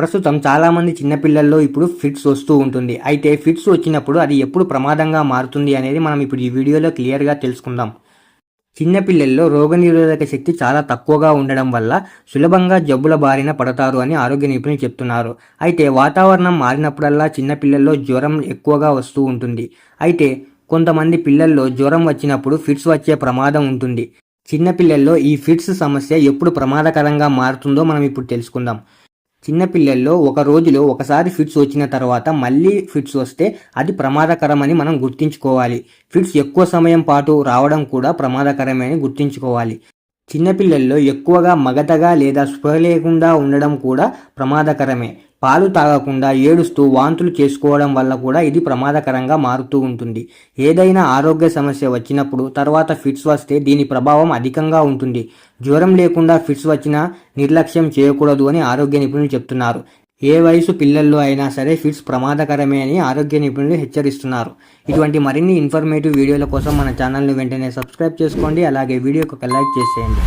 ప్రస్తుతం చాలామంది చిన్నపిల్లల్లో ఇప్పుడు ఫిట్స్ వస్తూ ఉంటుంది. అయితే ఫిట్స్ వచ్చినప్పుడు అది ఎప్పుడు ప్రమాదంగా మారుతుంది అనేది మనం ఇప్పుడు ఈ వీడియోలో క్లియర్గా తెలుసుకుందాం. చిన్నపిల్లల్లో రోగనిరోధక శక్తి చాలా తక్కువగా ఉండడం వల్ల సులభంగా జబ్బుల బారిన పడతారు అని ఆరోగ్య నిపుణులు చెప్తున్నారు. అయితే వాతావరణం మారినప్పుడల్లా చిన్నపిల్లల్లో జ్వరం ఎక్కువగా వస్తూ ఉంటుంది. అయితే కొంతమంది పిల్లల్లో జ్వరం వచ్చినప్పుడు ఫిట్స్ వచ్చే ప్రమాదం ఉంటుంది. చిన్నపిల్లల్లో ఈ ఫిట్స్ సమస్య ఎప్పుడు ప్రమాదకరంగా మారుతుందో మనం ఇప్పుడు తెలుసుకుందాం. చిన్నపిల్లల్లో ఒక రోజులో ఒకసారి ఫిట్స్ వచ్చిన తర్వాత మళ్ళీ ఫిట్స్ వస్తే అది ప్రమాదకరమని మనం గుర్తుంచుకోవాలి. ఫిట్స్ ఎక్కువ సమయం పాటు రావడం కూడా ప్రమాదకరమే అని గుర్తుంచుకోవాలి. చిన్నపిల్లల్లో ఎక్కువగా మగతగా లేదా స్పృహ లేకుండా ఉండడం కూడా ప్రమాదకరమే. పాలు తాగకుండా ఏడుస్తూ వాంతులు చేసుకోవడం వల్ల కూడా ఇది ప్రమాదకరంగా మారుతూ ఉంటుంది. ఏదైనా ఆరోగ్య సమస్య వచ్చినప్పుడు తర్వాత ఫిట్స్ వస్తే దీని ప్రభావం అధికంగా ఉంటుంది. జ్వరం లేకుండా ఫిట్స్ వచ్చినా నిర్లక్ష్యం చేయకూడదు అని ఆరోగ్య నిపుణులు చెప్తున్నారు. ఏ వయసు పిల్లల్లో అయినా సరే ఫిట్స్ ప్రమాదకరమే అని ఆరోగ్య నిపుణులు హెచ్చరిస్తున్నారు. ఇటువంటి మరిన్ని ఇన్ఫర్మేటివ్ వీడియోల కోసం మన ఛానల్ని వెంటనే సబ్స్క్రైబ్ చేసుకోండి. అలాగే వీడియోకి ఒక లైక్ చేసేయండి.